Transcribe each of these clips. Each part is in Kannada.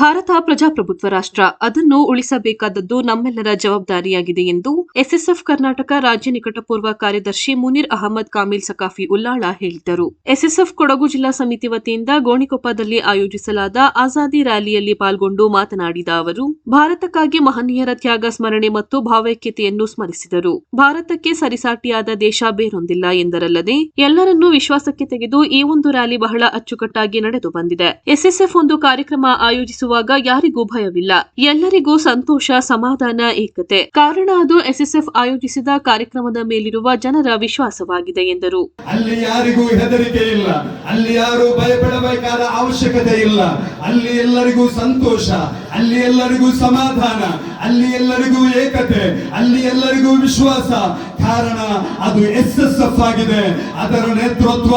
ಭಾರತ ಪ್ರಜಾಪ್ರಭುತ್ವ ರಾಷ್ಟ್ರ. ಅದನ್ನು ಉಳಿಸಬೇಕಾದದ್ದು ನಮ್ಮೆಲ್ಲರ ಜವಾಬ್ದಾರಿಯಾಗಿದೆ ಎಂದು ಎಸ್ಎಸ್ಎಫ್ ಕರ್ನಾಟಕ ರಾಜ್ಯ ನಿಕಟಪೂರ್ವ ಕಾರ್ಯದರ್ಶಿ ಮುನೀರ್ ಅಹಮದ್ ಕಾಮಿಲ್ ಸಕಾಫಿ ಉಲ್ಲಾಳ ಹೇಳಿದರು. ಎಸ್ಎಸ್ಎಫ್ ಕೊಡಗು ಜಿಲ್ಲಾ ಸಮಿತಿ ವತಿಯಿಂದ ಗೋಣಿಕೊಪ್ಪದಲ್ಲಿ ಆಯೋಜಿಸಲಾದ ಆಜಾದಿ ರ್ಯಾಲಿಯಲ್ಲಿ ಪಾಲ್ಗೊಂಡು ಮಾತನಾಡಿದ ಅವರು, ಭಾರತಕ್ಕಾಗಿ ಮಹನೀಯರ ತ್ಯಾಗ, ಸ್ಮರಣೆ ಮತ್ತು ಭಾವೈಕ್ಯತೆಯನ್ನು ಸ್ಮರಿಸಿದರು. ಭಾರತಕ್ಕೆ ಸರಿಸಾಟಿಯಾದ ದೇಶ ಬೇರೊಂದಿಲ್ಲ ಎಂದರಲ್ಲದೆ, ಎಲ್ಲರನ್ನೂ ವಿಶ್ವಾಸಕ್ಕೆ ತೆಗೆದು ಈ ಒಂದು ರ್ಯಾಲಿ ಬಹಳ ಅಚ್ಚುಕಟ್ಟಾಗಿ ನಡೆದು ಬಂದಿದೆ. ಎಸ್ಎಸ್ಎಫ್ ಒಂದು ಕಾರ್ಯಕ್ರಮ ಆಯೋಜಿಸುವಾಗ ಯಾರಿಗೂ ಭಯವಿಲ್ಲ. ಎಲ್ಲರಿಗೂ ಸಂತೋಷ, ಸಮಾಧಾನ, ಏಕತೆ. ಕಾರಣ ಅದು ಎಸ್ಎಸ್ಎಫ್ ಆಯೋಜಿಸಿದ ಕಾರ್ಯಕ್ರಮದ ಮೇಲಿರುವ ಜನರ ವಿಶ್ವಾಸವಾಗಿದೆ ಎಂದರು. ಅಲ್ಲಿ ಯಾರಿಗೂ ಹೆದರಿಕೆ ಇಲ್ಲ. ಅಲ್ಲಿ ಯಾರು ಭಯಪಡಬೇಕಾದ ಅವಶ್ಯಕತೆ ಇಲ್ಲ. ಅಲ್ಲಿ ಎಲ್ಲರಿಗೂ ಸಂತೋಷ, ಅಲ್ಲಿ ಎಲ್ಲರಿಗೂ ಸಮಾಧಾನ, ಅಲ್ಲಿ ಎಲ್ಲರಿಗೂ ಏಕತೆ, ಅಲ್ಲಿ ಎಲ್ಲರಿಗೂ ವಿಶ್ವಾಸ. ಕಾರಣ ಅದು ಎಸ್ ಆಗಿದೆ. ಅದರ ನೇತೃತ್ವ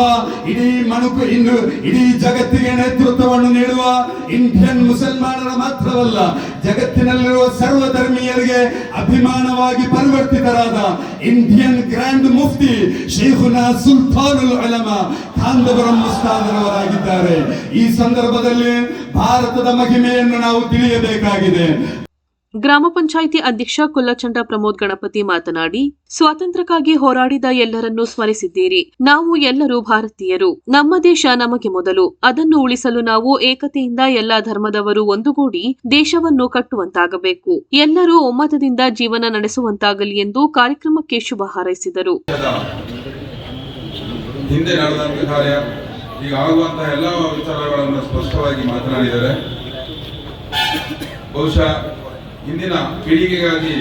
ಇಡೀ ಮನುಕು ಇನ್ನು ಇಡೀ ಜಗತ್ತಿಗೆ ನೇತೃತ್ವವನ್ನು ನೀಡುವ ಇಂಡಿಯನ್ ಮುಸಲ್ಮಾನರ ಮಾತ್ರವಲ್ಲ, ಜಗತ್ತಿನಲ್ಲಿರುವ ಸರ್ವಧರ್ಮೀಯರಿಗೆ ಅಭಿಮಾನವಾಗಿ ಪರಿವರ್ತಿತರಾದ ಇಂಡಿಯನ್ ಗ್ರ್ಯಾಂಡ್ ಮುಫ್ತಿ ಶೇಖುನಾ ಸುಲ್ತಾನುಲ್ ಅಲಮ ಕಾಂದವರಂ ಮುಸ್ತಾದರವರಾಗಿದ್ದಾರೆ ಈ ಸಂದರ್ಭದಲ್ಲಿ ಭಾರತದ ಮಹಿಮೆಯನ್ನು ನಾವು ತಿಳಿಯಬೇಕಾಗಿದೆ. ಗ್ರಾಮ ಪಂಚಾಯಿತಿ ಅಧ್ಯಕ್ಷ ಕುಲ್ಲಚಂಡ ಪ್ರಮೋದ್ ಗಣಪತಿ ಮಾತನಾಡಿ, ಸ್ವಾತಂತ್ರ್ಯಕ್ಕಾಗಿ ಹೋರಾಡಿದ ಎಲ್ಲರನ್ನೂ ಸ್ಮರಿಸಿದ್ದೀರಿ. ನಾವು ಎಲ್ಲರೂ ಭಾರತೀಯರು. ನಮ್ಮ ದೇಶ ನಮಗೆ ಮೊದಲು. ಅದನ್ನು ಉಳಿಸಲು ನಾವು ಏಕತೆಯಿಂದ ಎಲ್ಲಾ ಧರ್ಮದವರು ಒಂದುಗೂಡಿ ದೇಶವನ್ನು ಕಟ್ಟುವಂತಾಗಬೇಕು. ಎಲ್ಲರೂ ಒಮ್ಮತದಿಂದ ಜೀವನ ನಡೆಸುವಂತಾಗಲಿ ಎಂದು ಕಾರ್ಯಕ್ರಮಕ್ಕೆ ಶುಭ ಹಾರೈಸಿದರು. ಬಹುಶಃ ಇಂದಿನ ಪೀಳಿಗೆಗಾಗಿ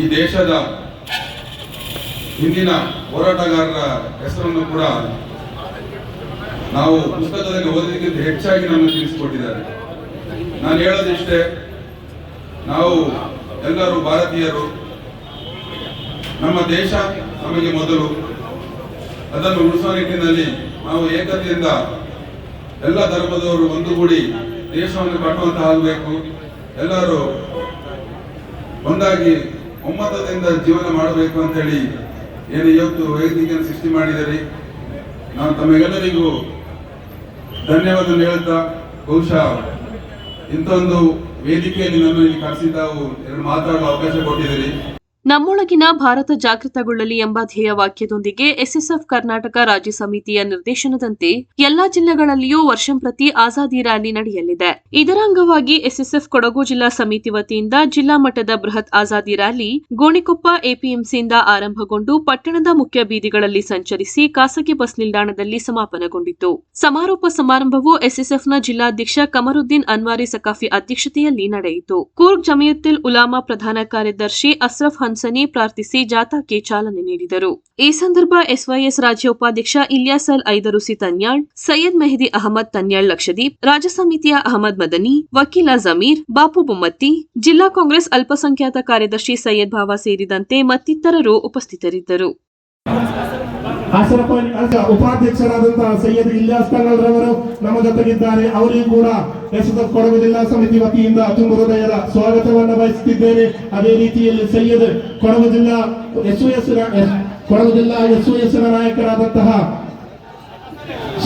ಈ ದೇಶದ ಹಿಂದಿನ ಹೋರಾಟಗಾರರ ಹೆಸರನ್ನು ಕೂಡ ನಾವು ಪುಸ್ತಕದಲ್ಲಿ ಓದೋದಕ್ಕಿಂತ ಹೆಚ್ಚಾಗಿ ನಮಗೆ ತಿಳಿಸಿಕೊಟ್ಟಿದ್ದಾರೆ. ನಾನು ಹೇಳೋದಿಷ್ಟೇ, ನಾವು ಎಲ್ಲರೂ ಭಾರತೀಯರು, ನಮ್ಮ ದೇಶ ನಮಗೆ ಮೊದಲು, ಅದನ್ನು ಉಳಿಸುವ ನಿಟ್ಟಿನಲ್ಲಿ ನಾವು ಏಕತೆಯಿಂದ ಎಲ್ಲ ಧರ್ಮದವರು ಒಂದುಗೂಡಿ ದೇಶವನ್ನು ಕಟ್ಟುವಂತಹ ಆಗಬೇಕು. ಎಲ್ಲರೂ ಒಂದಾಗಿ ಒಮ್ಮತದಿಂದ ಜೀವನ ಮಾಡಬೇಕು ಅಂತ ಹೇಳಿ ಏನು ಇವತ್ತು ವೇದಿಕೆಯನ್ನು ಸೃಷ್ಟಿ ಮಾಡಿದರೆ ನಾನು ತಮಗೆಲ್ಲರಿಗೂ ಧನ್ಯವಾದ ಹೇಳ್ತಾ ಬಹುಶಃ ಇಂಥ ಒಂದು ವೇದಿಕೆಯಲ್ಲಿ ನನ್ನ ಇಲ್ಲಿ ಕರೆಸಿ ತಾವು ಎರಡು ಮಾತಾಡುವ ಅವಕಾಶ ಕೊಟ್ಟಿದ್ದೀರಿ. ನಮ್ಮೊಳಗಿನ ಭಾರತ ಜಾಗೃತಗೊಳ್ಳಲಿ ಎಂಬ ಧ್ಯೇಯ ವಾಕ್ಯದೊಂದಿಗೆ ಎಸ್ಎಸ್ಎಫ್ ಕರ್ನಾಟಕ ರಾಜ್ಯ ಸಮಿತಿಯ ನಿರ್ದೇಶನದಂತೆ ಎಲ್ಲಾ ಜಿಲ್ಲೆಗಳಲ್ಲಿಯೂ ವರ್ಷಂಪ್ರತಿ ಆಜಾದಿ ರ್ಯಾಲಿ ನಡೆಯಲಿದೆ. ಇದರ ಅಂಗವಾಗಿ ಎಸ್ಎಸ್ಎಫ್ ಕೊಡಗು ಜಿಲ್ಲಾ ಸಮಿತಿ ವತಿಯಿಂದ ಜಿಲ್ಲಾ ಮಟ್ಟದ ಬೃಹತ್ ಆಜಾದಿ ರ್ಯಾಲಿ ಗೋಣಿಕೊಪ್ಪ ಎಪಿಎಂಸಿಯಿಂದ ಆರಂಭಗೊಂಡು ಪಟ್ಟಣದ ಮುಖ್ಯ ಬೀದಿಗಳಲ್ಲಿ ಸಂಚರಿಸಿ ಖಾಸಗಿ ಬಸ್ ನಿಲ್ದಾಣದಲ್ಲಿ ಸಮಾಪನಗೊಂಡಿತು ಸಮಾರೋಪ ಸಮಾರಂಭವು ಎಸ್ಎಸ್ಎಫ್ನ ಜಿಲ್ಲಾಧ್ಯಕ್ಷ ಕಮರುದ್ದೀನ್ ಅನ್ವಾರಿ ಸಕಾಫಿ ಅಧ್ಯಕ್ಷತೆಯಲ್ಲಿ ನಡೆಯಿತು. ಕೂರ್ಗ್ ಜಮಿಯತ್ತುಲ್ ಉಲಾಮಾ ಪ್ರಧಾನ ಕಾರ್ಯದರ್ಶಿ ಅಸ್ರಫ್ ಹನ್ಸನಿ ಪ್ರಾರ್ಥಿಸಿ ಜಾಥಾಕ್ಕೆ ಚಾಲನೆ ನೀಡಿದರು. ಈ ಸಂದರ್ಭ ಎಸ್ವೈಎಸ್ ರಾಜ್ಯ ಉಪಾಧ್ಯಕ್ಷ ಇಲ್ಯಾಸಲ್ ಐದರುಸಿ ತನ್ಯಾಳ್, ಸೈಯದ್ ಮೆಹದಿ ಅಹಮದ್ ತನ್ಯಾಳ್ ಲಕ್ಷದೀಪ್ ರಾಜ್ಯ ಸಮಿತಿಯ ಅಹಮದ್ ಮದನಿ, ವಕೀಲ ಜಮೀರ್, ಬಾಪು ಬೊಮ್ಮತ್ತಿ, ಜಿಲ್ಲಾ ಕಾಂಗ್ರೆಸ್ ಅಲ್ಪಸಂಖ್ಯಾತ ಕಾರ್ಯದರ್ಶಿ ಸೈಯದ್ ಭಾವ ಸೇರಿದಂತೆ ಮತ್ತಿತರರು ಉಪಸ್ಥಿತರಿದ್ದರು. ಅಜ ಉಪಾಧ್ಯಕ್ಷರಾದಂತಹ ಸೈಯದ್ ಇಲ್ಯಾಸ್ ರವರು ನಮ್ಮ ಜೊತೆಗಿದ್ದಾರೆ. ಅವರಿಗೂ ಕೂಡ ಎಸ್ಎಸ್ಎಫ್ ಕೊಡಗು ಜಿಲ್ಲಾ ಸಮಿತಿ ವತಿಯಿಂದ ತುಂಬ ಹೃದಯದ ಸ್ವಾಗತವನ್ನು ಬಯಸುತ್ತಿದ್ದೇನೆ. ಅದೇ ರೀತಿಯಲ್ಲಿ ಸೈಯದ್ ಕೊಡಗು ಜಿಲ್ಲಾ ಎಸ್ ಕೊಡಗು ಜಿಲ್ಲಾ ಎಸ್ ನಾಯಕರಾದಂತಹ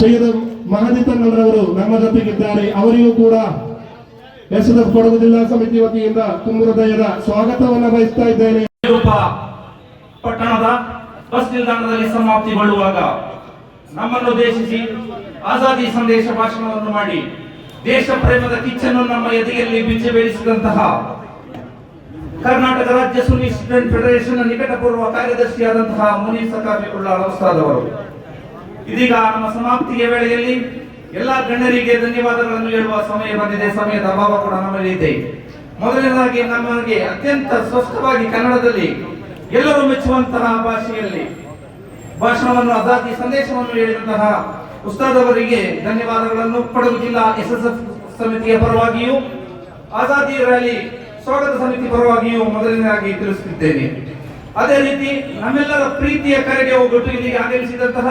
ಸೈಯದ್ ಮಹದಿ ರವರು ನಮ್ಮ ಜೊತೆಗಿದ್ದಾರೆ. ಅವರಿಗೂ ಕೂಡ ಎಸ್ಎಸ್ಎಫ್ ಕೊಡಗು ಜಿಲ್ಲಾ ಸಮಿತಿ ವತಿಯಿಂದ ತುಂಬ ಹೃದಯದ ಸ್ವಾಗತವನ್ನು ಬಯಸ್ತಾ ಇದ್ದೇನೆ. ಪಟ್ಟಣದ ಬಸ್ ನಿಲ್ದಾಣದಲ್ಲಿ ಸಮಾಪ್ತಿಗೊಳ್ಳುವಾಗ ನಮ್ಮನ್ನು ಉದ್ದೇಶಿಸಿ ಆಜಾದಿ ಸಂದೇಶ ಭಾಷಣವನ್ನು ಮಾಡಿ ದೇಶ ಪ್ರೇಮದ ಕಿಚ್ಚನ್ನು ನಮ್ಮ ಎದೆಯಲ್ಲಿ ಬಿಚ್ಚಿ ಬೀಳಿಸಿದಂತಹ ಕರ್ನಾಟಕ ರಾಜ್ಯ ಸುನಿ ಸ್ಟೂಡೆಂಟ್ ಫೆಡರೇಷನ್ ನಿಕಟಪೂರ್ವ ಕಾರ್ಯದರ್ಶಿಯಾದಂತಹ ಮುನೀಸ್ ಉಸ್ತಾದವರು ಇದೀಗ ನಮ್ಮ ಸಮಾಪ್ತಿಯ ವೇಳೆಯಲ್ಲಿ ಎಲ್ಲಾ ಗಣ್ಯರಿಗೆ ಧನ್ಯವಾದಗಳನ್ನು ಹೇಳುವ ಸಮಯ ಬಂದಿದೆ. ಸಮಯದ ಅಭಾವ ಕೂಡ ನಮ್ಮಲ್ಲಿ ಇದೆ ಮೊದಲನೇದಾಗಿ ನಮಗೆ ಅತ್ಯಂತ ಸ್ಪಷ್ಟವಾಗಿ ಕನ್ನಡದಲ್ಲಿ ಎಲ್ಲರೂ ಮೆಚ್ಚುವಂತಹ ಭಾಷೆಯಲ್ಲಿ ಭಾಷಣವನ್ನು, ಆಜಾದಿ ಸಂದೇಶವನ್ನು ಹೇಳಿದಂತಹ ಉಸ್ತಾದ್ ಅವರಿಗೆ ಧನ್ಯವಾದಗಳನ್ನು ಕೊಡಗು ಜಿಲ್ಲಾ ಎಸ್ಎಸ್ಎಫ್ ಸಮಿತಿಯ ಪರವಾಗಿಯೂ, ಆಜಾದಿ ರ್ಯಾಲಿ ಸ್ವಾಗತ ಸಮಿತಿ ಪರವಾಗಿಯೂ ಮೊದಲನೇದಾಗಿ ತಿಳಿಸುತ್ತಿದ್ದೇನೆ. ಅದೇ ರೀತಿ ನಮ್ಮೆಲ್ಲರ ಪ್ರೀತಿಯ ಕರೆಗೆ ಹೋಗ್ಬಿಟ್ಟು ಇಲ್ಲಿಗೆ ಆಗಮಿಸಿದಂತಹ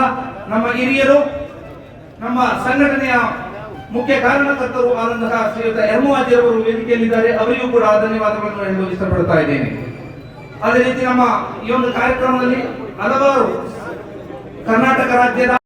ನಮ್ಮ ಹಿರಿಯರು, ನಮ್ಮ ಸಂಘಟನೆಯ ಮುಖ್ಯ ಕಾರಣಕರ್ತರು ಆದಂತಹ ಶ್ರೀಯುತ ಯರ್ಮವಾಜಿ ಅವರು ವೇದಿಕೆಯಲ್ಲಿದ್ದಾರೆ. ಅವರಿಗೂ ಕೂಡ ಧನ್ಯವಾದಗಳನ್ನು ಹೇಳಲು ಇಷ್ಟಪಡ್ತಾ ಇದ್ದೇನೆ. ಅದೇ ರೀತಿ ನಮ್ಮ ಈ ಒಂದು ಕಾರ್ಯಕ್ರಮದಲ್ಲಿ ಹಲವಾರು ಕರ್ನಾಟಕ ರಾಜ್ಯದ